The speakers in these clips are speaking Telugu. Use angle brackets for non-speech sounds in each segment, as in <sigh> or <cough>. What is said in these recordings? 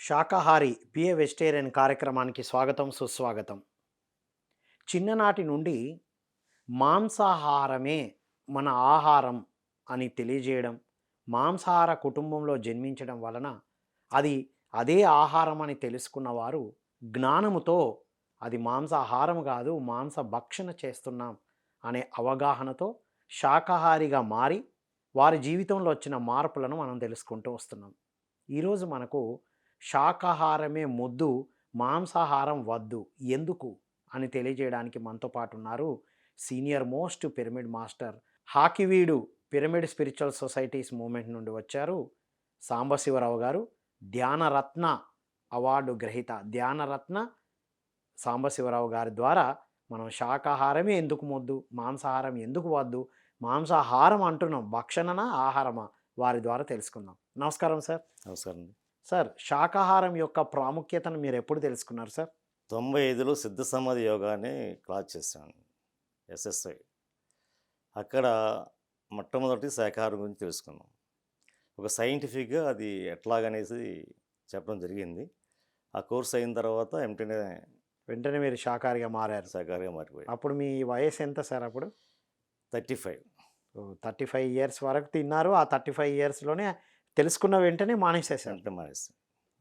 శాకాహారి పిఏ వెజిటేరియన్ కార్యక్రమానికి స్వాగతం సుస్వాగతం. చిన్ననాటి నుండి మాంసాహారమే మన ఆహారం అని తెలియజేయడం మాంసాహార కుటుంబంలో జన్మించడం వలన అది అదే ఆహారం అని తెలుసుకున్న వారు జ్ఞానముతో అది మాంసాహారం కాదు మాంస భక్షణ చేస్తున్నాం అనే అవగాహనతో శాకాహారిగా మారి వారి జీవితంలో వచ్చిన మార్పులను మనం తెలుసుకుంటూ వస్తున్నాం. ఈరోజు మనకు శాకాహారమే ముద్దు మాంసాహారం వద్దు ఎందుకు? అని తెలియజేయడానికి మనతో పాటు ఉన్నారు సీనియర్ మోస్ట్ పిరమిడ్ మాస్టర్ హాకివీడు పిరమిడ్ స్పిరిచువల్ సొసైటీస్ మూమెంట్ నుండి వచ్చారు సాంబశివరావు గారు. ధ్యానరత్న అవార్డు గ్రహీత ధ్యానరత్న సాంబశివరావు గారి ద్వారా మనం శాకాహారమే ఎందుకు మొద్దు మాంసాహారం ఎందుకు వద్దు మాంసాహారం అంటున్నాం భక్షణనా ఆహారమా వారి ద్వారా తెలుసుకుందాం. నమస్కారం సార్. నమస్కారం సార్ శాకాహారం యొక్క ప్రాముఖ్యతను మీరు ఎప్పుడు తెలుసుకున్నారు సార్? తొంభై ఐదులో సిద్ధ సమాధి యోగాని క్లాస్ చేశాను ఎస్ఎస్ఐ. అక్కడ మొట్టమొదటి శాఖాహారం గురించి తెలుసుకున్నాం. ఒక సైంటిఫిక్గా అది ఎట్లాగనేసి చెప్పడం జరిగింది. ఆ కోర్స్ అయిన తర్వాత వెంటనే వెంటనే మీరు శాకాహారిగా మారారు. శాఖాహారిగా మారిపోయి అప్పుడు మీ వయసు ఎంత సార్ అప్పుడు? Thirty five. Thirty five years వరకు తిన్నారు. ఆ థర్టీ ఫైవ్ ఇయర్స్లోనే తెలుసుకున్న వెంటనే మానేసేసారు అంటే మానేసి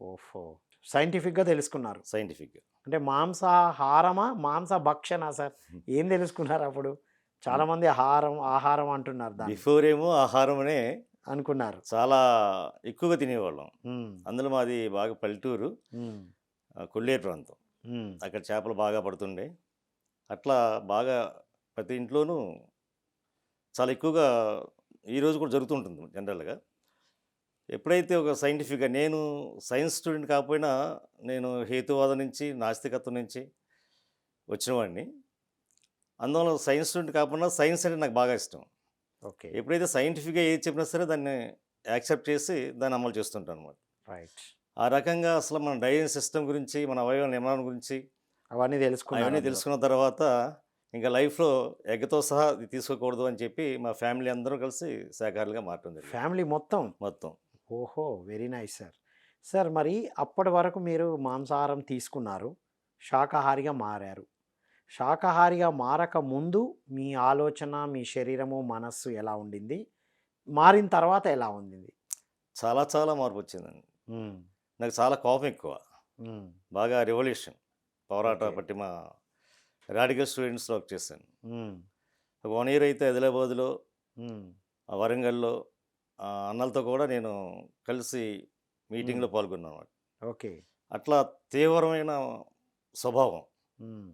ఓఫో సైంటిఫిక్గా తెలుసుకున్నారు. సైంటిఫిక్గా. అంటే మాంసాహారమా? మాంస భక్షణ సార్? ఏం తెలుసుకున్నారు అప్పుడు? చాలా మంది ఆహారం ఆహారం అంటున్నారు బిఫోర్ ఏమో ఆహారం అనే అనుకున్నారు. చాలా ఎక్కువగా తినేవాళ్ళం. అందులో మాది బాగా పల్లెటూరు. కొల్లేరు ప్రాంతం. అక్కడ చేపలు బాగా పడుతుండే. అట్లా బాగా ప్రతి ఇంట్లోనూ చాలా ఎక్కువగా ఈరోజు కూడా జరుగుతుంటుంది జనరల్గా. ఎప్పుడైతే ఒక సైంటిఫిక్గా నేను సైన్స్ స్టూడెంట్ కాకపోయినా నేను హేతువాదం నుంచి నాస్తికత్వం నుంచి వచ్చినవాడిని. అందువల్ల సైన్స్ స్టూడెంట్ కాకపోయినా సైన్స్ అంటే నాకు బాగా ఇష్టం. ఓకే. ఎప్పుడైతే సైంటిఫిక్గా ఏది చెప్పినా సరే దాన్ని యాక్సెప్ట్ చేసి దాన్ని అమలు చేస్తుంటాను అనమాట రైట్. ఆ రకంగా అసలు మన డైజెషన్ సిస్టమ్ గురించి మన అవయవ నిర్మాణం గురించి అవన్నీ తెలుసుకున్నారు అవన్నీ. తెలుసుకున్న తర్వాత ఇంకా లైఫ్లో ఎగ్గతో సహా తీసుకోకూడదు అని చెప్పి మా ఫ్యామిలీ అందరూ కలిసి మారటం జరిగింది. ఫ్యామిలీ మొత్తం? మొత్తం. ఓహో! Very nice sir. సార్ మరి అప్పటి వరకు మీరు మాంసాహారం తీసుకున్నారు. శాకాహారిగా మారారు. శాకాహారిగా మారక ముందు మీ ఆలోచన మీ శరీరము మనస్సు ఎలా ఉండింది? మారిన తర్వాత ఎలా ఉండింది? చాలా చాలా మార్పు వచ్చిందండి నాకు చాలా కోపం ఎక్కువ బాగా రెవల్యూషన్. పోరాట. పట్టి మా రాడికల్ స్టూడెంట్స్లో వర్క్ చేశాను. ఒక వన్ ఇయర్ అయితే ఆ వరంగల్లో అన్నలతో కూడా నేను కలిసి మీటింగ్లో పాల్గొన్నాను. ఓకే. అట్లా తీవ్రమైన స్వభావం.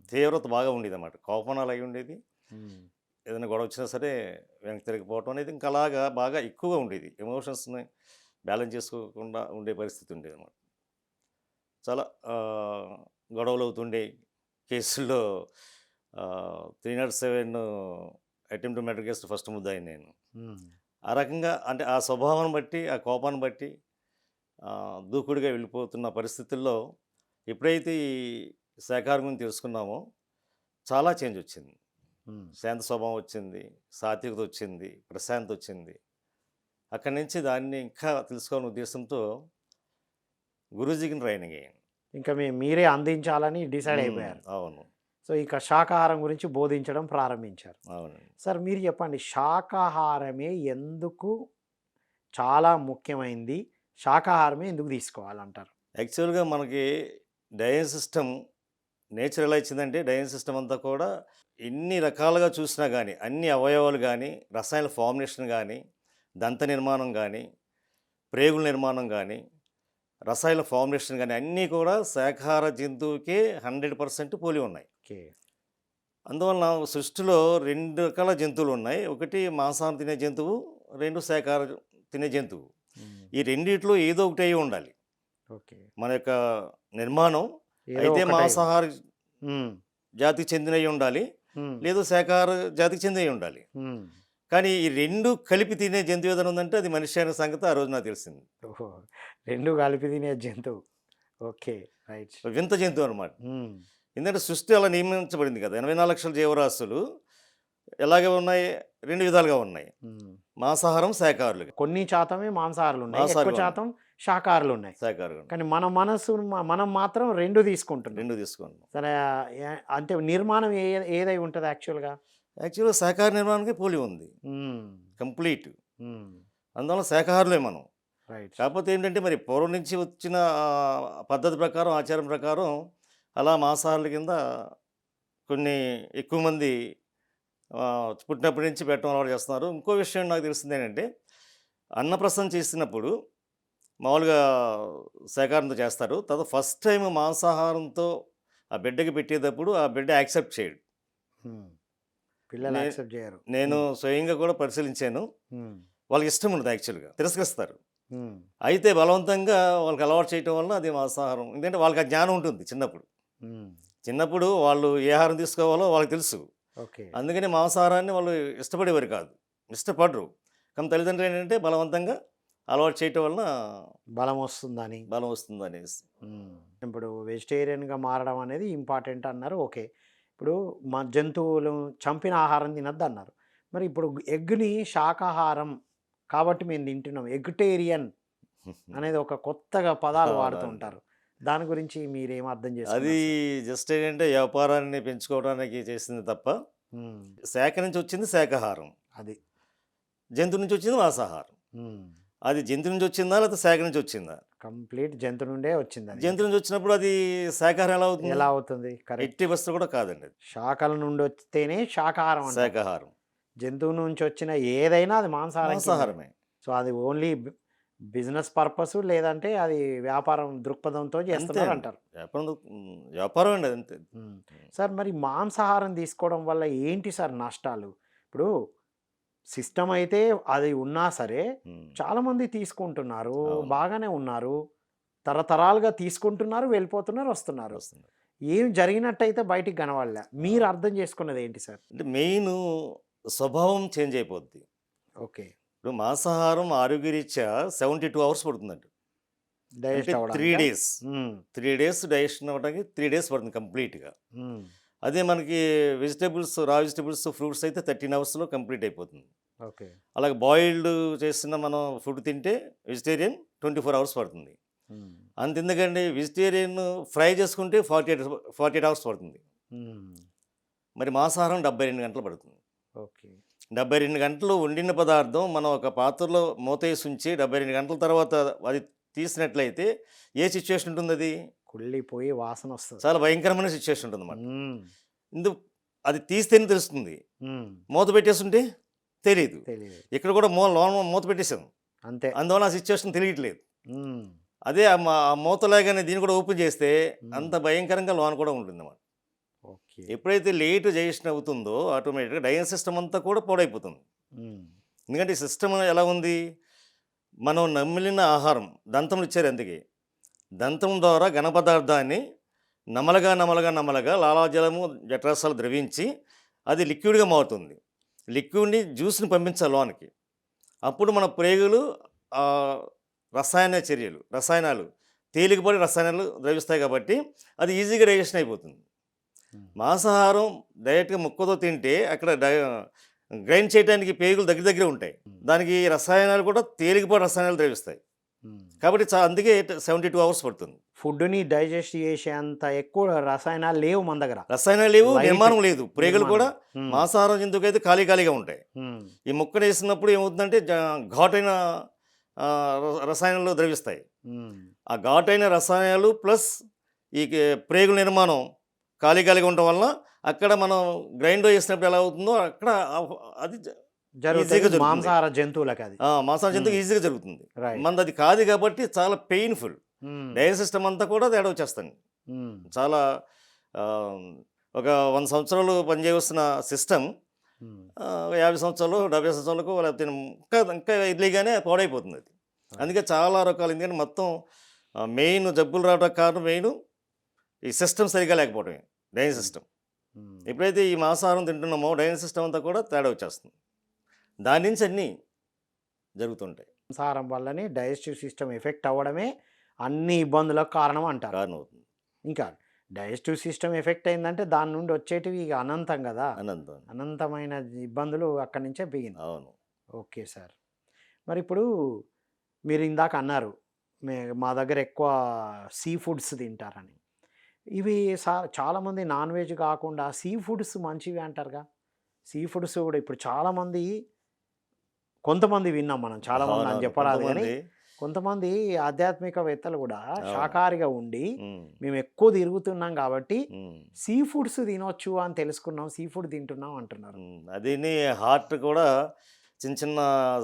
తీవ్రత బాగా ఉండేది అన్నమాట కోపనాలు అయి ఉండేది. ఏదైనా గొడవ వచ్చినా సరే వెనక్కి తిరిగిపోవటం అనేది ఇంకా అలాగా బాగా ఎక్కువగా ఉండేది. ఎమోషన్స్ని బ్యాలెన్స్ చేసుకోకుండా ఉండే పరిస్థితి ఉండేది అన్నమాట చాలా గొడవలు అవుతుండే. కేసుల్లో three not seven attempt murder case first ముద్దాయి నేను. ఆ రకంగా అంటే ఆ స్వభావాన్ని బట్టి ఆ కోపాన్ని బట్టి దూకుడుగా వెళ్ళిపోతున్న పరిస్థితుల్లో ఎప్పుడైతే ఈ శాఖాహారం గురించి తెలుసుకున్నామో చాలా చేంజ్ వచ్చింది. శాంత స్వభావం వచ్చింది సాత్వికత వచ్చింది ప్రశాంతత వచ్చింది. అక్కడి నుంచి దాన్ని ఇంకా తెలుసుకోవాలనే ఉద్దేశంతో గురూజీకి ట్రైనింగ్ అయ్యాను. ఇంకా మీరే అందించాలని డిసైడ్ అయిపోయారు. అవును. సో ఇక శాకాహారం గురించి బోధించడం ప్రారంభించారు. సార్ మీరు చెప్పండి శాకాహారమే ఎందుకు చాలా ముఖ్యమైనది శాకాహారమే ఎందుకు తీసుకోవాలంటారు? యాక్చువల్గా మనకి డైజెస్ట్ సిస్టమ్ నేచర్ ఎలా ఇచ్చిందంటే డైజెస్ట్ సిస్టమ్ అంతా కూడా ఎన్ని రకాలుగా చూసినా కానీ అన్ని అవయవాలు కానీ రసాయన ఫార్ములేషన్ కానీ దంత నిర్మాణం కానీ ప్రేగుల నిర్మాణం కానీ రసాయన ఫార్ములేషన్ కానీ అన్నీ కూడా శాకాహార జంతువుకే హండ్రెడ్ పర్సెంట్ పోలి ఉన్నాయి. ఓకే. అందువలన సృష్టిలో రెండు రకాల జంతువులు ఉన్నాయి. ఒకటి మాంసాహారం తినే జంతువు రెండు శాకాహార తినే జంతువు. ఈ రెండిట్లో ఏదో ఒకటి అయి ఉండాలి. ఓకే. మన యొక్క నిర్మాణం అయితే మాంసాహార జాతికి చెందినవి ఉండాలి. లేదు శాకాహార జాతికి చెందినవి ఉండాలి. కానీ ఈ రెండు కలిపి తినే జంతువు ఏదైనా ఉందంటే అది మనిషి అనే సంగతి ఆ రోజు నాకు తెలిసింది. ఓహో. రెండు కలిపి తినే జంతువు. ఓకే. రైట్. వింత జంతువు అనమాట ఎందుకంటే సృష్టి అలా నియమించబడింది కదా. ఎనభై నాలుగు లక్షల జీవరాశులు ఎలాగే ఉన్నాయి? రెండు విధాలుగా ఉన్నాయి. మాంసాహారం శాకాహారులుగా. కొన్ని శాతమే మాంసాహారాలు ఉన్నాయి. ఎక్కువ శాతం శాకాహారులు ఉన్నాయి. శాఖాహారం కానీ మన మనసు మనం మాత్రం రెండు తీసుకుంటున్నాం. రెండు తీసుకోండి సరే అంటే నిర్మాణం ఏ ఏదై ఉంటుంది యాక్చువల్గా? యాక్చువల్గా శాఖాహార నిర్మాణానికి పోలి ఉంది. కంప్లీట్. అందువల్ల శాఖాహారులే మనం. రైట్. కాకపోతే ఏంటంటే మరి పూర్వం నుంచి వచ్చిన పద్ధతి ప్రకారం ఆచారం ప్రకారం అలా మాంసాహారుల కింద కొన్ని ఎక్కువ మంది పుట్టినప్పటి నుంచి పెట్టడం అలవాటు చేస్తున్నారు. ఇంకో విషయం నాకు తెలిసింది ఏంటంటే అన్నప్రసన్న చేసినప్పుడు మామూలుగా శాకాహారంతో చేస్తారు. తర్వాత ఫస్ట్ టైం మాంసాహారంతో ఆ బిడ్డకి పెట్టేటప్పుడు ఆ బిడ్డ యాక్సెప్ట్ చేయడు. పిల్లలు యాక్సెప్ట్ చేయరు. నేను స్వయంగా కూడా పరిశీలించాను. వాళ్ళకి ఇష్టం ఉండదు యాక్చువల్గా తిరస్కరిస్తారు. అయితే బలవంతంగా వాళ్ళకి అలవాటు చేయటం వల్ల అది మాంసాహారం. ఎందుకంటే వాళ్ళకి ఆ జ్ఞానం ఉంటుంది చిన్నప్పుడు. చిన్నప్పుడు వాళ్ళు ఏ ఆహారం తీసుకోవాలో వాళ్ళకి తెలుసు. ఓకే. అందుకని మాంసాహారాన్ని వాళ్ళు ఇష్టపడేవారు కాదు. ఇష్టపడరు. కానీ తల్లిదండ్రులు ఏంటంటే బలవంతంగా అలవాటు చేయటం వలన బలం వస్తుందని. బలం వస్తుంది అనేసి ఉమ్, ఇప్పుడు వెజిటేరియన్గా మారడం అనేది ఇంపార్టెంట్ అన్నారు. ఓకే. ఇప్పుడు మా జంతువులు చంపిన ఆహారం తినద్దు అన్నారు మరి ఇప్పుడు ఎగ్ని శాకాహారం కాబట్టి మేము తింటున్నాం. ఎగ్టేరియన్ <laughs> అనేది ఒక కొత్తగా పదాలు అవును, వాడుతుంటారు దాని గురించి మీరేం అర్థం అది చేసుకున్నారు జస్ట్ ఏంటంటే వ్యాపారాన్ని పెంచుకోవడానికి చేసింది తప్ప శాఖ నుంచి వచ్చింది శాకాహారం అది. జంతు నుంచి వచ్చింది మాంసాహారం. అది జంతు నుంచి వచ్చిందా లేకపోతే శాఖ నుంచి వచ్చిందా? కంప్లీట్ జంతు నుండే వచ్చింది అది. జంతు నుంచి వచ్చినప్పుడు అది శాకాహారం ఎలా అవుతుంది? ఎలా అవుతుంది? కరెక్ట్. ఎట్టి వస్తువు కూడా కాదండి అది. శాఖల నుండి వస్తేనే శాకాహారం అంటారు. శాకాహారం జంతువు నుంచి వచ్చిన ఏదైనా అది మాంసాహారం. మాంసాహారమే. సో అది ఓన్లీ బిజినెస్ పర్పస్ లేదంటే అది వ్యాపారం దృక్పథంతో చేస్తున్నారు. అంటారు వ్యాపారం వ్యాపారం అండి అంతే. సార్ మరి మాంసాహారం తీసుకోవడం వల్ల ఏంటి సార్ నష్టాలు ఇప్పుడు సిస్టమ్ అయితే అది ఉన్నా సరే. చాలామంది తీసుకుంటున్నారు. బాగానే ఉన్నారు తరతరాలుగా తీసుకుంటున్నారు వెళ్ళిపోతున్నారు వస్తున్నారు. ఏం జరిగినట్టయితే బయటికి కనవాళ్ళ మీరు అర్థం చేసుకున్నది ఏంటి సార్ అంటే మెయిన్ స్వభావం చేంజ్ అయిపోద్ది ఓకే ఇప్పుడు మాంసాహారం ఆరోగ్యరీత్యా సెవెంటీ టూ అవర్స్ పడుతుందండి digest three days. Three days digestion అవ్వడానికి త్రీ డేస్ పడుతుంది కంప్లీట్గా. అదే మనకి వెజిటేబుల్స్ రా వెజిటేబుల్స్ ఫ్రూట్స్ అయితే థర్టీన్ అవర్స్లో కంప్లీట్ అయిపోతుంది. ఓకే. అలాగే బాయిల్డ్ చేసిన మనం ఫుడ్ తింటే వెజిటేరియన్ ట్వంటీ ఫోర్ అవర్స్ పడుతుంది. అంత ఎందుకండి వెజిటేరియన్ ఫ్రై చేసుకుంటే forty eight forty eight hours పడుతుంది. మరి మాంసాహారం డెబ్బై రెండు గంటలు పడుతుంది. ఓకే. డెబ్బై రెండు గంటలు వండిన పదార్థం మనం ఒక పాత్రలో మూత వేసి ఉంచి డెబ్బై రెండు గంటల తర్వాత అది తీసినట్లయితే ఏ సిచ్యువేషన్ ఉంటుంది అది? కుళ్ళిపోయి వాసన వస్తుంది. చాలా భయంకరమైన సిచ్యువేషన్ ఉంటుంది అన్నమాట. ఇందు అది తీస్తేనే తెలుస్తుంది. మూత పెట్టేస్తుంటే తెలియదు తెలియదు ఇక్కడ కూడా మూ లోన మూత పెట్టేసాం అంతే. అందువల్ల ఆ సిచ్యువేషన్ తెలియట్లేదు. అదే ఆ మూత లాగానే దీన్ని కూడా ఓపెన్ చేస్తే అంత భయంకరంగా లోన కూడా ఉంటుంది అన్నమాట ఎప్పుడైతే లేట్ డైజెషన్ అవుతుందో ఆటోమేటిక్గా డైజెస్ట్ సిస్టమ్ అంతా కూడా పాడైపోతుంది. ఎందుకంటే ఈ సిస్టమ్ ఎలా ఉంది? మనం నమిలిన ఆహారం దంతములు ఇచ్చారు అందుకే. దంతం ద్వారా ఘన పదార్థాన్ని నమలగా నమలగా నమలగా లాలాజలము జఠరాసాలు ద్రవించి అది లిక్విడ్గా మారుతుంది. లిక్విడ్ని జ్యూస్ని పంపించాలి లోనికి. అప్పుడు మన ప్రేగులు రసాయన చర్యలు రసాయనాలు తేలికపడి రసాయనాలు ద్రవిస్తాయి కాబట్టి అది ఈజీగా డైజెషన్ అయిపోతుంది. మాంసాహారం డైరెక్ట్గా ముక్కతో తింటే అక్కడ గ్రైండ్ చేయడానికి పేగులు దగ్గర దగ్గర ఉంటాయి. దానికి రసాయనాలు కూడా తేలికపాటి రసాయనాలు ద్రవిస్తాయి. కాబట్టి అందుకే సెవెంటీ టూ అవర్స్ పడుతుంది. ఫుడ్ని డైజెస్ట్ చేసేంత ఎక్కువ రసాయనాలు లేవు మన దగ్గర. రసాయనాలు లేవు నిర్మాణం లేదు. ప్రేగులు కూడా. మాంసాహారం జంతువుకైతే ఖాళీ ఖాళీగా ఉంటాయి. ఈ ముక్కను వేసినప్పుడు ఏమవుతుందంటే ఘాటైన రసాయనాలు ద్రవిస్తాయి. ఆ ఘాటైన రసాయనాలు ప్లస్ ఈ ప్రేగుల నిర్మాణం ఖాళీ ఖాళీగా ఉండటం వల్ల అక్కడ మనం గ్రైండ్ చేసినప్పుడు ఎలా అవుతుందో అక్కడ అది జరుగుతుంది. మాంసాహార జంతువులకు అది మాంసాహార జంతువు. ఈజీగా జరుగుతుంది మనది అది కాదు కాబట్టి చాలా పెయిన్ఫుల్. డైజెస్ట్ సిస్టమ్ అంతా కూడా తేడా వచ్చేస్తాను మ్మ్. చాలా ఒక వంద సంవత్సరాలు పనిచేయవలసిన సిస్టమ్. యాభై సంవత్సరాలు డెబ్బై సంవత్సరాలకు లేకపోతే ఇంకా ఇంకా ఇర్లీగానే పాడైపోతుంది అది అందుకే చాలా రకాలు ఎందుకంటే మొత్తం మెయిన్ జబ్బులు రావడానికి కారణం మెయిన్ ఈ సిస్టమ్ సరిగా లేకపోవడమే డైజెస్ట్ సిస్టమ్. మ్మ్. ఎప్పుడైతే ఈ మాంసాహారం తింటున్నామో డైజెస్ట్ సిస్టమ్ అంతా కూడా తేడా వచ్చేస్తుంది. దాని నుంచి అన్నీ జరుగుతుంటాయి. మాంసాహారం వల్లనే డైజెస్టివ్ సిస్టమ్ ఎఫెక్ట్ అవ్వడమే అన్ని ఇబ్బందులకు కారణం అంటారు కారణం అవుతుంది ఇంకా డైజెస్టివ్ సిస్టమ్ ఎఫెక్ట్ అయిందంటే దాని నుండి వచ్చేటివి ఇక అనంతం కదా. అనంతం. అనంతమైన ఇబ్బందులు అక్కడి నుంచే బిగిన్ అవును. Okay sir. మరి ఇప్పుడు మీరు ఇందాక అన్నారు మే మా దగ్గర ఎక్కువ సీ ఫుడ్స్ తింటారని. ఇవి సా చాలామంది నాన్ వెజ్ కాకుండా సీ ఫుడ్స్ మంచివి అంటారుగా సీ ఫుడ్స్ కూడా ఇప్పుడు చాలామంది కొంతమంది విన్నాం మనం చాలామంది అని. చెప్పరాదు కానీ కొంతమంది, ఆధ్యాత్మికవేత్తలు కూడా. శాకాహారిగా ఉండి మేము ఎక్కువ తిరుగుతున్నాం కాబట్టి సీ ఫుడ్స్ తినొచ్చు అని తెలుసుకున్నాం సీ ఫుడ్ తింటున్నాం అంటున్నారు. అదిని హార్ట్ కూడా చిన్న చిన్న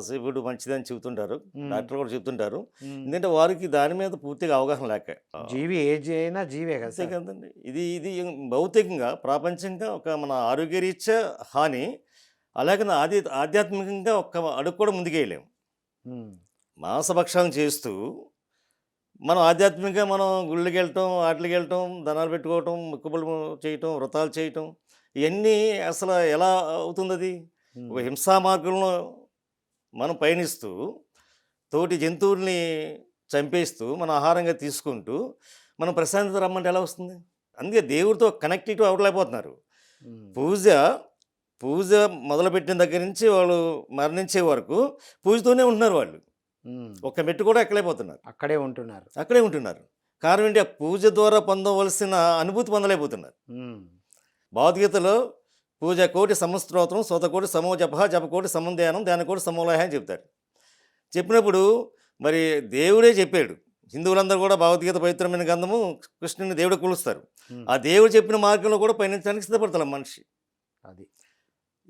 సీ ఫుడ్ మంచిదని చెబుతుంటారు. డాక్టర్ కూడా చెబుతుంటారు. ఎందుకంటే వారికి దాని మీద పూర్తిగా అవగాహన లేక. జీవి ఏ అయినా జీవే కదా కదండి. ఇది ఇది భౌతికంగా ప్రాపంచికంగా ఒక మన ఆరోగ్యరీత్యా హాని అలాగే ఆది ఆధ్యాత్మికంగా ఒక్క అడుగు కూడా ముందుకేయలేము మాంసభక్షణం చేస్తూ మనం ఆధ్యాత్మికంగా మనం గుళ్ళకి వెళ్ళటం వాటికి వెళ్ళటం ధనాలు పెట్టుకోవటం మొక్కుబడులు చేయటం వ్రతాలు చేయటం ఇవన్నీ అసలు ఎలా అవుతుంది అది. ఒక హింసా మార్గంలో మనం పయనిస్తూ తోటి జంతువుల్ని చంపేస్తూ మన ఆహారంగా తీసుకుంటూ మనం ప్రశాంతత రమ్మంటే ఎలా వస్తుంది? అందుకే దేవుడితో కనెక్టివ్ అవ్వలేకపోతున్నారు. పూజ పూజ మొదలుపెట్టిన దగ్గర నుంచి వాళ్ళు మరణించే వరకు పూజతోనే ఉంటున్నారు వాళ్ళు. ఒక్క మెట్టు కూడా ఎక్కలేకపోతున్నారు. అక్కడే ఉంటున్నారు. అక్కడే ఉంటున్నారు. కారణం ఏంటి? ఆ పూజ ద్వారా పొందవలసిన అనుభూతి పొందలేకపోతున్నారు. ఉమ్, భగవద్గీతలో పూజ కోటి సమస్తోత్రం సోతకోటి సమో జప జపకోటి సమంధ్యానం ధ్యానకోటి సమోలయ అని చెప్తారు చెప్పినప్పుడు మరి దేవుడే చెప్పాడు. హిందువులందరూ కూడా భగవద్గీత పవిత్రమైన గ్రంథము కృష్ణుని దేవుడు కొలుస్తారు. ఆ దేవుడు చెప్పిన మార్గంలో కూడా పయనించడానికి సిద్ధపడతారు ఆ మనిషి. అది.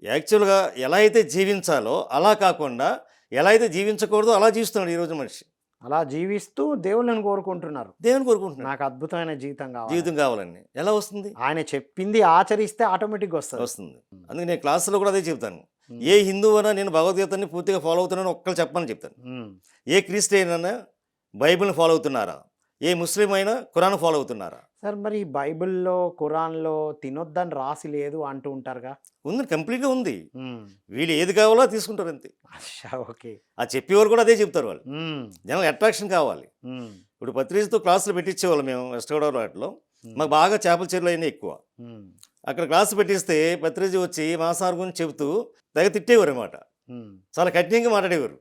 యాక్చువల్గా ఎలా అయితే జీవించాలో అలా కాకుండా ఎలా అయితే జీవించకూడదో అలా జీవిస్తున్నాడు ఈరోజు మనిషి. అలా జీవిస్తూ దేవుళ్ళని కోరుకుంటున్నారు. దేవుని కోరుకుంటున్నాడు నాకు అద్భుతమైన జీవితం కావాలి. జీవితం కావాలని ఎలా వస్తుంది? ఆయన చెప్పింది ఆచరిస్తే ఆటోమేటిక్గా వస్తుంది. వస్తుంది. అందుకే నేను క్లాసులో కూడా అదే చెప్తాను ఏ హిందువు అయినా నేను భగవద్గీతని పూర్తిగా ఫాలో అవుతున్నాను ఒక్కరు చెప్పని చెప్తాను. ఏ క్రిస్టియన్ అయినా బైబిల్ని ఫాలో అవుతున్నారా? ఏ ముస్లిం అయినా ఖురాన్ ఫాలో అవుతున్నారా? సార్ మరి బైబిల్లో ఖురాన్లో తినొద్దని రాసి లేదు అంటూ ఉంటారుగా? ఉంది కంప్లీట్గా ఉంది. వీళ్ళు ఏది కావాలో తీసుకుంటారు అంతే. ఓకే. ఆ చెప్పేవారు కూడా అదే చెప్తారు వాళ్ళు. జనాలు అట్రాక్షన్ కావాలి. ఇప్పుడు పత్రికతో క్లాసులు పెట్టించేవాళ్ళం మేము వెస్ట్ గోదావరి వాటిలో. మాకు బాగా చేపల చెరువులు అయినా ఎక్కువ. అక్కడ క్లాసు పెట్టిస్తే పత్రిజీ వచ్చి మాంసాహారం గురించి చెబుతూ తెగ తిట్టేవారు అనమాట చాలా కఠినంగా మాట్లాడేవారు.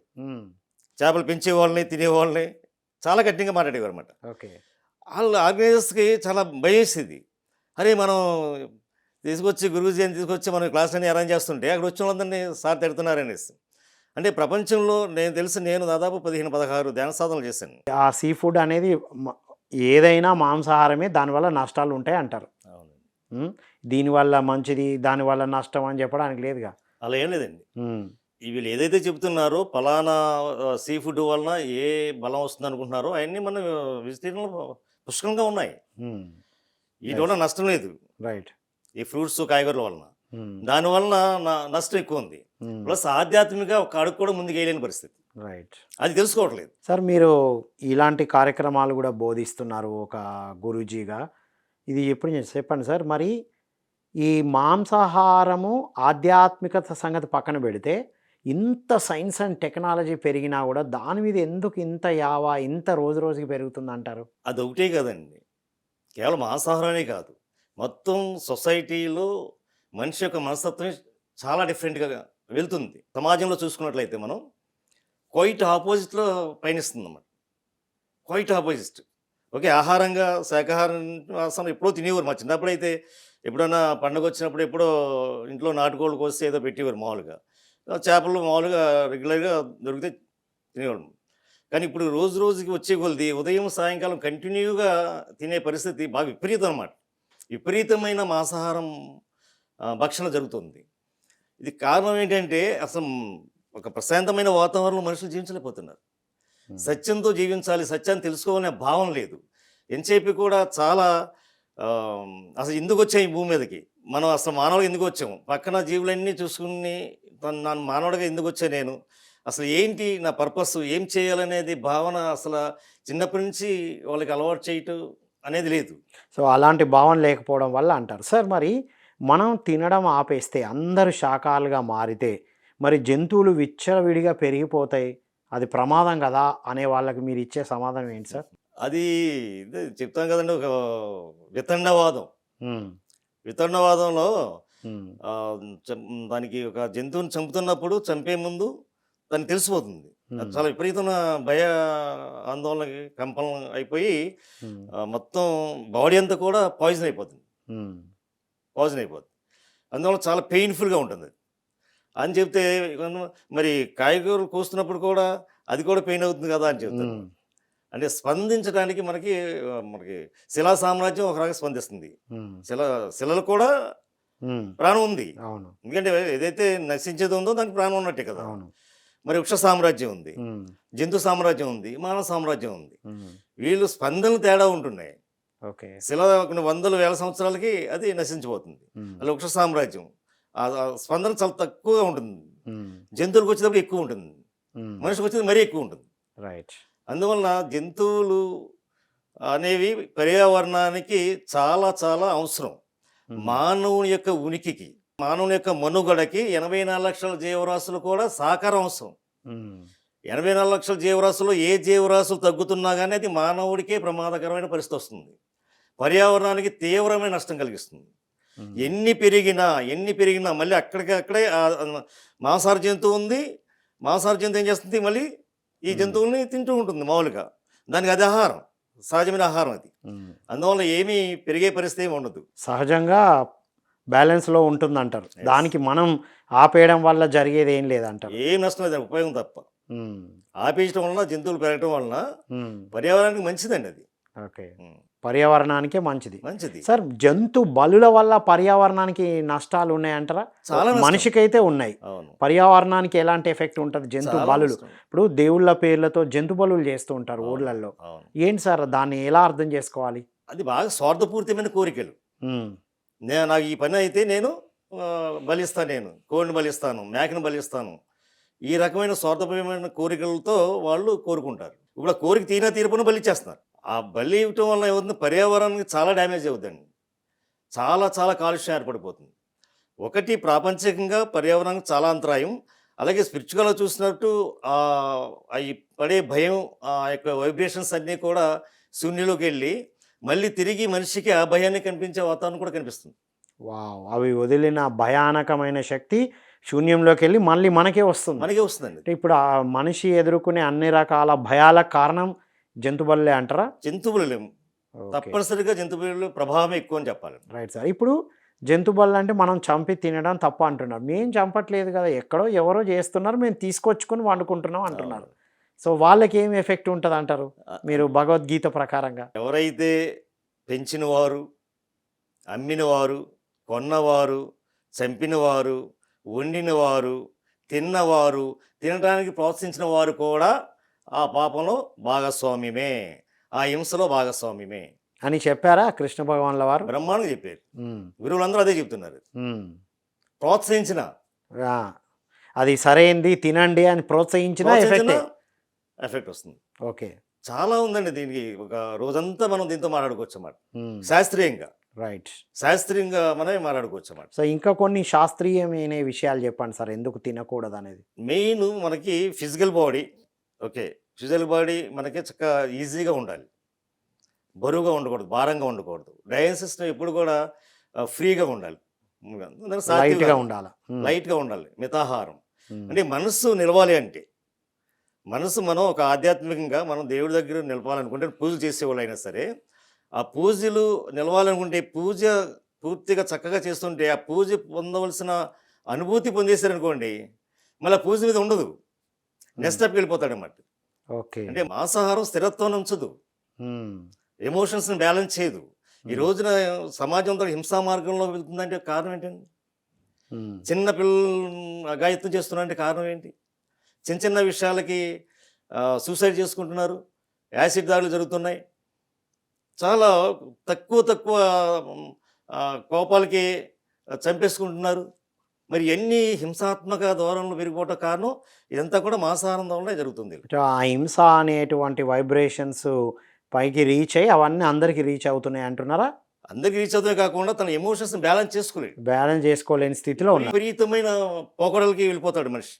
చేపలు పెంచేవాళ్ళని తినేవాళ్ళని చాలా కఠినంగా మాట్లాడేవారు అనమాట ఓకే. వాళ్ళ ఆర్గనైజర్స్కి చాలా భయం వేసేది అరే మనం తీసుకొచ్చి గురువుజీ అని తీసుకొచ్చి మనం క్లాసులన్నీ అరేంజ్ చేస్తుంటే అక్కడ వచ్చిన వాళ్ళందరినీ సార్ తిడుతున్నారు అనేసి అంటే ప్రపంచంలో నేను తెలిసి నేను దాదాపు పదిహేను పదహారు ధ్యాన సాధనలు చేశాను. ఆ సీ ఫుడ్ అనేది ఏదైనా మాంసాహారమే దానివల్ల నష్టాలు ఉంటాయి అంటారు. దీనివల్ల మంచిది దానివల్ల నష్టం అని చెప్పడానికి లేదుగా. అలా ఏం లేదండి. వీళ్ళు ఏదైతే చెప్తున్నారో ఫలానా సీ ఫుడ్ వలన ఏ బలం వస్తుంది అనుకుంటున్నారో అవన్నీ మన వెజిటేరియన్లో పుష్కలంగా ఉన్నాయి. ఉమ్, వీటి వల్ల నష్టం లేదు. రైట్ ఈ ఫ్రూట్స్ కాయగూరల వలన. ఉమ్, దానివలన నా- నష్టం ఎక్కువ ఉంది. ప్లస్ ఆధ్యాత్మిక ఒక అడుగు కూడా ముందుకు వేయలేని పరిస్థితి. రైట్ అది తెలుసుకోవట్లేదు. సార్ మీరు ఇలాంటి కార్యక్రమాలు కూడా బోధిస్తున్నారు ఒక గురూజీగా. ఇది ఎప్పుడు నేను చెప్పండి సార్. మరి ఈ మాంసాహారము ఆధ్యాత్మికత సంగతి పక్కన పెడితే ఇంత సైన్స్ అండ్ టెక్నాలజీ పెరిగినా కూడా దాని మీద ఎందుకు ఇంత యావా ఇంత రోజు రోజుకి పెరుగుతుంది అంటారు అది ఒకటే కదండి. కేవలం మాంసాహారమే కాదు. మొత్తం సొసైటీలో మనిషి యొక్క మనస్తత్వమే చాలా డిఫరెంట్గా వెళ్తుంది. సమాజంలో చూసుకున్నట్లయితే మనం క్వైట్ ఆపోజిట్లో పయనిస్తుంది అన్నమాట క్వైట్ ఆపోజిట్. ఓకే ఆహారంగా శాకాహారం అసలు ఎప్పుడో తినేవారు. మా చిన్నప్పుడైతే ఎప్పుడన్నా ఎప్పుడైనా పండుగ వచ్చినప్పుడు ఎప్పుడో ఇంట్లో నాటుకోళ్ళు కోస్తే ఏదో పెట్టేవారు మామూలుగా. చేపలు మామూలుగా రెగ్యులర్గా దొరికితే తినేవాళ్ళం. కానీ ఇప్పుడు రోజు రోజుకి వచ్చే కొలది ఉదయం సాయంకాలం కంటిన్యూగా తినే పరిస్థితి బాగా విపరీతం అన్నమాట. విపరీతమైన మాంసాహారం భక్షణ జరుగుతుంది. ఇది కారణం ఏంటంటే అసలు ఒక ప్రశాంతమైన వాతావరణంలో మనుషులు జీవించలేకపోతున్నారు. సత్యంతో జీవించాలి సత్యాన్ని తెలుసుకోవాలనే భావం లేదు. ఎంతసేపు కూడా చాలా అసలు ఎందుకు వచ్చాం ఈ భూమి మీదకి. మనం అసలు మానవుడు ఎందుకు వచ్చాము? పక్కన జీవులన్నీ చూసుకుని తను నన్ను మానవుడిగా ఎందుకు వచ్చా నేను? అసలు ఏంటి నా పర్పస్? ఏం చేయాలనేది భావన అసలు చిన్నప్పటి నుంచి వాళ్ళకి అలవాటు చేయటం అనేది లేదు. సో అలాంటి భావన లేకపోవడం వల్ల అంటారు. సార్ మరి మనం తినడం ఆపేస్తే అందరూ శాకాలుగా మారితే మరి జంతువులు విచ్చలవిడిగా పెరిగిపోతాయి అది ప్రమాదం కదా అనే వాళ్ళకి మీరు ఇచ్చే సమాధానం ఏంటి సార్? అది ఇదే చెప్తాం కదండి ఒక వితండవాదం. చం- దానికి ఒక జంతువుని చంపుతున్నప్పుడు చంపే ముందు దానికి తెలిసిపోతుంది. చాలా విపరీతమైన భయ ఆందోళనకి కంపనం అయిపోయి మొత్తం బాడీ అంతా కూడా పాయిజన్ అయిపోతుంది. పాయిజన్ అయిపోతుంది అందువల్ల చాలా పెయిన్ఫుల్గా ఉంటుంది. అని చెప్తే మరి కాయగూరలు కోస్తున్నప్పుడు కూడా అది కూడా పెయిన్ అవుతుంది కదా అని చెప్తాను అంటే స్పందించడానికి మనకి మనకి శిలా సామ్రాజ్యం ఒక రకంగా స్పందిస్తుంది. శిల శిలలు కూడా ప్రాణం ఉంది. అవును. ఎందుకంటే ఏదైతే నశించేది ఉందో దానికి ప్రాణం ఉన్నట్టే కదా. మరి వృక్ష సామ్రాజ్యం ఉంది. జంతు సామ్రాజ్యం ఉంది. మానవ సామ్రాజ్యం ఉంది. వీళ్ళు స్పందనలు తేడా ఉంటున్నాయి. ఓకే. శిల కొన్ని వందల వేల సంవత్సరాలకి అది నశించిపోతుంది. అలా వృక్ష సామ్రాజ్యం ఆ స్పందన చాలా తక్కువగా ఉంటుంది. జంతువులకు వచ్చేటప్పుడు ఎక్కువ ఉంటుంది. మనిషికి వచ్చేది మరీ ఎక్కువ ఉంటుంది. రైట్. అందువలన జంతువులు అనేవి పర్యావరణానికి చాలా చాలా అవసరం. మానవుని యొక్క ఉనికికి మానవుని యొక్క మనుగడకి ఎనభై నాలుగు లక్షల జీవరాశులు కూడా సహకారం అవసరం. ఎనభై నాలుగు లక్షల జీవరాశుల్లో ఏ జీవరాశులు తగ్గుతున్నా కానీ అది మానవుడికే ప్రమాదకరమైన పరిస్థితి వస్తుంది. పర్యావరణానికి తీవ్రమైన నష్టం కలిగిస్తుంది. ఎన్ని పెరిగినా ఎన్ని పెరిగినా మళ్ళీ అక్కడికి అక్కడే ఆ మాంసాహార జంతువు ఉంది. మాంసాహార జంతువు ఏం చేస్తుంది? మళ్ళీ ఈ. జంతువుల్ని తింటూ ఉంటుంది మామూలుగా. దానికి అది ఆహారం. సహజమైన ఆహారం అది. అందువల్ల ఏమీ పెరిగే పరిస్థితి ఏమి ఉండదు. సహజంగా బ్యాలెన్స్లో ఉంటుందంటారు. Yes. దానికి మనం ఆపేయడం వల్ల జరిగేది ఏం లేదంటారు. ఏం నష్టం లేదు ఉపయోగం తప్ప. ఆపేయడం వలన జంతువులు పెరగటం వలన పర్యావరణానికి మంచిదండి అది. ఓకే. పర్యావరణానికే మంచిది. మంచిది. సార్ జంతు బలుల వల్ల పర్యావరణానికి నష్టాలు ఉన్నాయంటారా? చాలా. మనిషికైతే ఉన్నాయి. పర్యావరణానికి ఎలాంటి ఎఫెక్ట్ ఉంటుంది జంతు బలులు. ఇప్పుడు దేవుళ్ళ పేర్లతో జంతు బలులు చేస్తూ ఉంటారు. ఊళ్ళల్లో ఏంటి సార్ దాన్ని ఎలా అర్థం చేసుకోవాలి? అది బాగా స్వార్థపూరితమైన కోరికలు. నేను నాకు ఈ పని అయితే నేను బలిస్తాను నేను. కోడిని బలిస్తాను మేకను బలిస్తాను. ఈ రకమైన స్వార్థపరమైన కోరికలతో వాళ్ళు కోరుకుంటారు. ఇప్పుడు కోరిక తీరా తీర్పును బలిచ్చేస్తున్నారు ఆ బలి ఇవ్వటం వల్ల ఏమవుతుంది? పర్యావరణానికి చాలా డ్యామేజ్ అవుతుందండి చాలా చాలా కాలుష్యం ఏర్పడిపోతుంది. ఒకటి ప్రాపంచికంగా పర్యావరణానికి చాలా అంతరాయం. అలాగే స్పిరిచువల్గా చూసినట్టు అవి పడే భయం ఆ యొక్క వైబ్రేషన్స్ అన్నీ కూడా శూన్యంలోకి వెళ్ళి మళ్ళీ తిరిగి మనిషికి ఆ భయాన్ని కనిపించే వాతావరణం కూడా కనిపిస్తుంది. వావ్! అవి వదిలిన భయానకమైన శక్తి శూన్యంలోకి వెళ్ళి మళ్ళీ మనకే వస్తుంది. మనకే వస్తుందండి. ఇప్పుడు ఆ మనిషి ఎదుర్కొనే అన్ని రకాల భయాలకు కారణం జంతు బలులే అంటారా జంతువులు. తప్పనిసరిగా జంతువుల ప్రభావం ఎక్కువ అని చెప్పాలి. Right sir. ఇప్పుడు జంతు బలు అంటే మనం చంపి తినడం తప్ప అంటున్నారు. మేము చంపట్లేదు కదా ఎక్కడో ఎవరో చేస్తున్నారు మేము తీసుకొచ్చుకొని వండుకుంటున్నాం అంటున్నారు. సో వాళ్ళకి ఏం ఎఫెక్ట్ ఉంటుంది అంటారు? మీరు భగవద్గీత ప్రకారంగా. ఎవరైతే పెంచినవారు అమ్మినవారు కొన్నవారు చంపినవారు వండినవారు తిన్నవారు తినడానికి ప్రోత్సహించిన వారు కూడా ఆ పాపంలో భాగస్వామ్యమే. ఆ హింసలో భాగస్వామ్యమే. అని చెప్పారా కృష్ణ భగవాన్ల వారు? బ్రహ్మాండంగా చెప్పారు. గురువులందరూ అదే చెప్తున్నారు. ప్రోత్సహించిన. అది సరైంది తినండి అని ప్రోత్సహించిన ఎఫెక్ట్? వస్తుంది. ఓకే. చాలా ఉందండి దీనికి ఒక రోజంతా మనం దీంతో మాట్లాడుకోవచ్చు అన్నమాట శాస్త్రీయంగా. రైట్. శాస్త్రీయంగా మనమే మాట్లాడుకోవచ్చు అన్నమాట సో ఇంకా కొన్ని శాస్త్రీయమైన విషయాలు చెప్పండి సార్. ఎందుకు తినకూడదు అనేది మెయిన్ మనకి physical body okay. Physical body మనకి చక్కగా ఈజీగా ఉండాలి. బరువుగా ఉండకూడదు భారంగా ఉండకూడదు. సిస్టమ్ ఎప్పుడు కూడా ఫ్రీగా ఉండాలి. లైట్గా ఉండాలి. లైట్గా ఉండాలి. మితాహారం. అంటే మనస్సు నిలవాలి అంటే మనసు మనం ఒక ఆధ్యాత్మికంగా మనం దేవుడి దగ్గర నిలపాలనుకుంటే పూజలు చేసేవాళ్ళు అయినా సరే ఆ పూజలు నిలవాలనుకుంటే పూజ పూర్తిగా చక్కగా చేస్తుంటే ఆ పూజ పొందవలసిన అనుభూతి పొందేశారనుకోండి మళ్ళీ పూజ మీద ఉండదు. నెక్స్ట్ స్టెప్కి వెళ్ళిపోతాడు అన్నమాట ఓకే అంటే మాంసాహారం స్థిరత్వాన్ని ఉంచదు. ఎమోషన్స్ని బ్యాలెన్స్ చేయదు. ఈ ఉమ్, రోజున సమాజం అంతా హింసా మార్గంలో వెళ్తుందంటే కారణం ఏంటండి? చిన్న పిల్లలు అఘాయిత్యం చేస్తున్నారంటే కారణం ఏంటి? చిన్న చిన్న విషయాలకి సూసైడ్ చేసుకుంటున్నారు. యాసిడ్ దాడులు జరుగుతున్నాయి. చాలా తక్కువ తక్కువ కోపాలకి చంపేసుకుంటున్నారు. మరి ఎన్ని హింసాత్మక ధోరణులు పెరిగిపోవటం కారణం ఇదంతా కూడా వల్లనే జరుగుతుంది. ఆ హింస అనేటువంటి వైబ్రేషన్స్ పైకి రీచ్ అయ్యి అవన్నీ అందరికి రీచ్ అవుతున్నాయి అంటున్నారా? అందరికి రీచ్ అవుతాయి కాకుండా తన ఎమోషన్స్ బ్యాలెన్స్ చేసుకోలేడు. బ్యాలెన్స్ చేసుకోలేని స్థితిలో విపరీతమైన పోకడలకి వెళ్ళిపోతాడు మనిషి.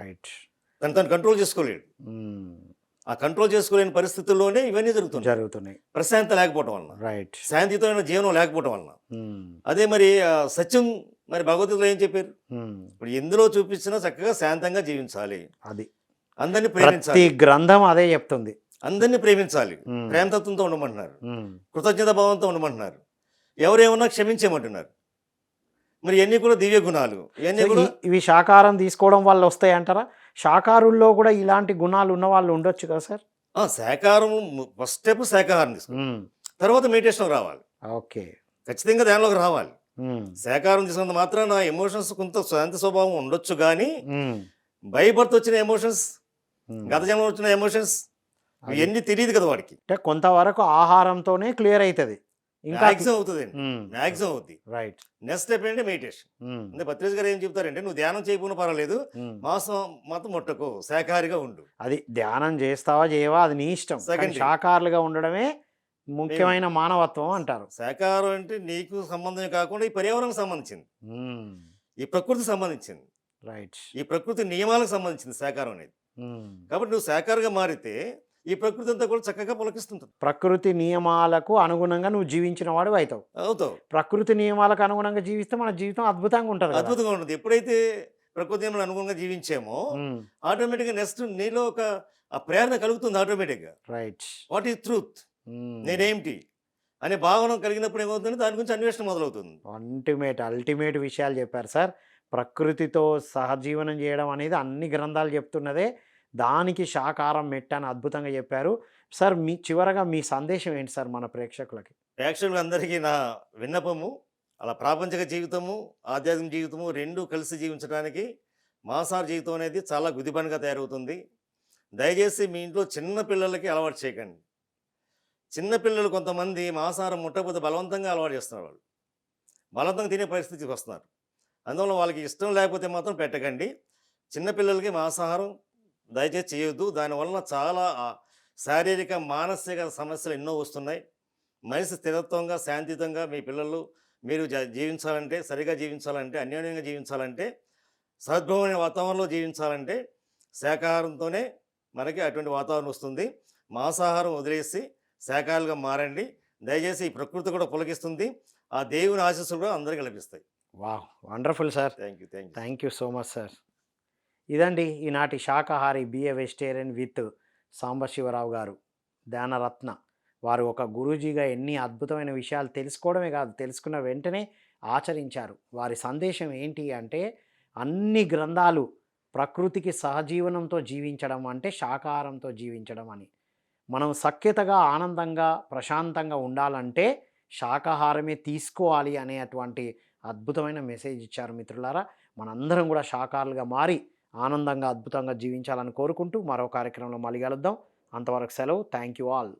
రైట్ తను తను కంట్రోల్ చేసుకోలేడు. ఆ కంట్రోల్ చేసుకోలేని పరిస్థితుల్లోనే ఇవన్నీ జరుగుతున్నాయి. జరుగుతున్నాయి. ప్రశాంత లేకపోవటం వలన. రైట్ శాంతియుతమైన జీవనం లేకపోవటం వలన. అదే మరి సత్యం మరి భగవద్గీతలో ఏం చెప్పారు? ఇప్పుడు ఎందులో చూపించినా చక్కగా శాంతంగా జీవించాలి. అది. అందరినీ ప్రేమించాలి. గ్రంథం అదే చెప్తుంది. అందరినీ ప్రేమించాలి. ప్రేమతత్వంతో ఉండమంటున్నారు. కృతజ్ఞత భావంతో ఉండమంటున్నారు. ఎవరేమన్నా క్షమించమంటున్నారు మరి ఇవన్నీ కూడా దివ్య గుణాలు. ఇవన్నీ కూడా ఇవి శాకాహారం తీసుకోవడం వల్ల వస్తాయి అంటారా శాకాహారుల్లో కూడా ఇలాంటి గుణాలు ఉన్న వాళ్ళు ఉండొచ్చు కదా సార్? ఆ, శాకాహారం ఫస్ట్ స్టెప్ శాకాహారం తీసుకో తర్వాత మెడిటేషన్ రావాలి. ఓకే. ఖచ్చితంగా దానిలోకి రావాలి. ఉమ్, శాకాహారం తీసుకున్నంత మాత్రాన ఎమోషన్స్ కొంత శాంతి స్వభావం ఉండొచ్చు కానీ బర్త్ వచ్చిన ఎమోషన్స్. గత జన్మలో వచ్చిన ఎమోషన్స్. ఇవన్నీ తెలియదు కదా వాడికి. అంటే కొంతవరకు ఆహారంతోనే క్లియర్ అవుతుంది ఇంకా మ్యాక్సిమం అవుతుంది మ్యాక్సిమం అవుతుంది రైట్. నెక్స్ట్ స్టెప్ ఏంటంటే మెడిటేషన్. అంటే భద్రేష్ గారు ఏం చెప్తారంటే నువ్వు ధ్యానం చేయకుండా పర్వాలేదు మాంసం మాత్రం ముట్టకు శాకాహారిగా ఉండు. అది ధ్యానం చేస్తావా చేయవా అది నీ ఇష్టం. శాకాహారులుగా ఉండడమే ముఖ్యమైన మానవత్వం అంటారు. శాకాహారం అంటే నీకు సంబంధమే కాకుండా ఈ పర్యావరణానికి సంబంధించింది. ఈ ప్రకృతికి సంబంధించింది. రైట్. ఈ ప్రకృతి నియమాలకు సంబంధించింది శాకాహారం అనేది. కాబట్టి నువ్వు శాకాహారంగా మారితే ఈ ప్రకృతి అంతా కూడా చక్కగా పులకిస్తుంటుంది. ప్రకృతి నియమాలకు అనుగుణంగా నువ్వు జీవించిన వాడు అవుతావు. అవుతావు. ప్రకృతి నియమాలకు అనుగుణంగా జీవిస్తే మన జీవితం అద్భుతంగా ఉంటుంది. అద్భుతంగా ఉంటుంది. ఎప్పుడైతే ప్రకృతి నియమాలకు అనుగుణంగా జీవించామో ఆటోమేటిక్గా నెక్స్ట్ నీలో ఒక ఆ ప్రేరణ కలుగుతుంది ఆటోమేటిక్గా. రైట్. What is truth. నేనేమిటి? అనే భావన కలిగినప్పుడు ఏమవుతుంది? దాని గురించి అన్వేషణ మొదలవుతుంది. అల్టిమేట్ అల్టిమేట్ విషయాలు చెప్పారు సార్. ప్రకృతితో సహజీవనం చేయడం అనేది అన్ని గ్రంథాలు చెప్తున్నదే. దానికి శాకారం మెట్ట అని అద్భుతంగా చెప్పారు. సార్ మీ చివరగా మీ సందేశం ఏంటి సార్ మన ప్రేక్షకులకి? ప్రేక్షకులు అందరికీ నా విన్నపము అలా ప్రాపంచిక జీవితము ఆధ్యాత్మిక జీవితము రెండు కలిసి జీవించడానికి మాంసాహార జీవితం అనేది చాలా గుదిబండగా తయారవుతుంది. దయచేసి మీ ఇంట్లో చిన్న పిల్లలకి అలవాటు చేయకండి. చిన్నపిల్లలు కొంతమంది మాంసాహారం ముట్టకపోతే బలవంతంగా అలవాటు చేస్తున్నారు వాళ్ళు. బలవంతంగా తినే పరిస్థితికి వస్తున్నారు. అందువల్ల వాళ్ళకి ఇష్టం లేకపోతే మాత్రం పెట్టకండి. చిన్నపిల్లలకి మాంసాహారం దయచేసి చేయొద్దు. దానివల్ల చాలా శారీరక మానసిక సమస్యలు ఎన్నో వస్తున్నాయి. మనిషి స్థిరత్వంగా శాంతియుతంగా మీ పిల్లలు మీరు జ- జీవించాలంటే సరిగా జీవించాలంటే అన్యోన్యంగా జీవించాలంటే సద్భవమైన వాతావరణంలో జీవించాలంటే శాకాహారంతోనే మనకి అటువంటి వాతావరణం వస్తుంది. మాంసాహారం వదిలేసి శాకాహారులుగా మారండి. దయచేసి ఈ ప్రకృతి కూడా పులకిస్తుంది. ఆ దేవుని ఆశీస్సులు కూడా అందరికీ లభిస్తాయి. Wow wonderful sir. Thank you thank you. Thank you so much sir. ఇదండి ఈనాటి శాకాహారి be a vegetarian with Sambasivarao garu Dhyanaratna. వారు ఒక గురూజీగా ఎన్ని అద్భుతమైన విషయాలు తెలుసుకోవడమే కాదు తెలుసుకున్న వెంటనే ఆచరించారు. వారి సందేశం ఏంటి అంటే అన్ని గ్రంథాలు ప్రకృతికి సహజీవనంతో జీవించడం అంటే శాకాహారంతో జీవించడం అని. మనం సఖ్యతగా ఆనందంగా ప్రశాంతంగా ఉండాలంటే శాకాహారమే తీసుకోవాలి అనేటువంటి అద్భుతమైన మెసేజ్ ఇచ్చారు మిత్రులారా. మనందరం కూడా శాకాహారులుగా మారి ఆనందంగా అద్భుతంగా జీవించాలని కోరుకుంటూ మరో కార్యక్రమంలో మళ్ళీ కలుద్దాం. అంతవరకు సెలవు. Thank you all.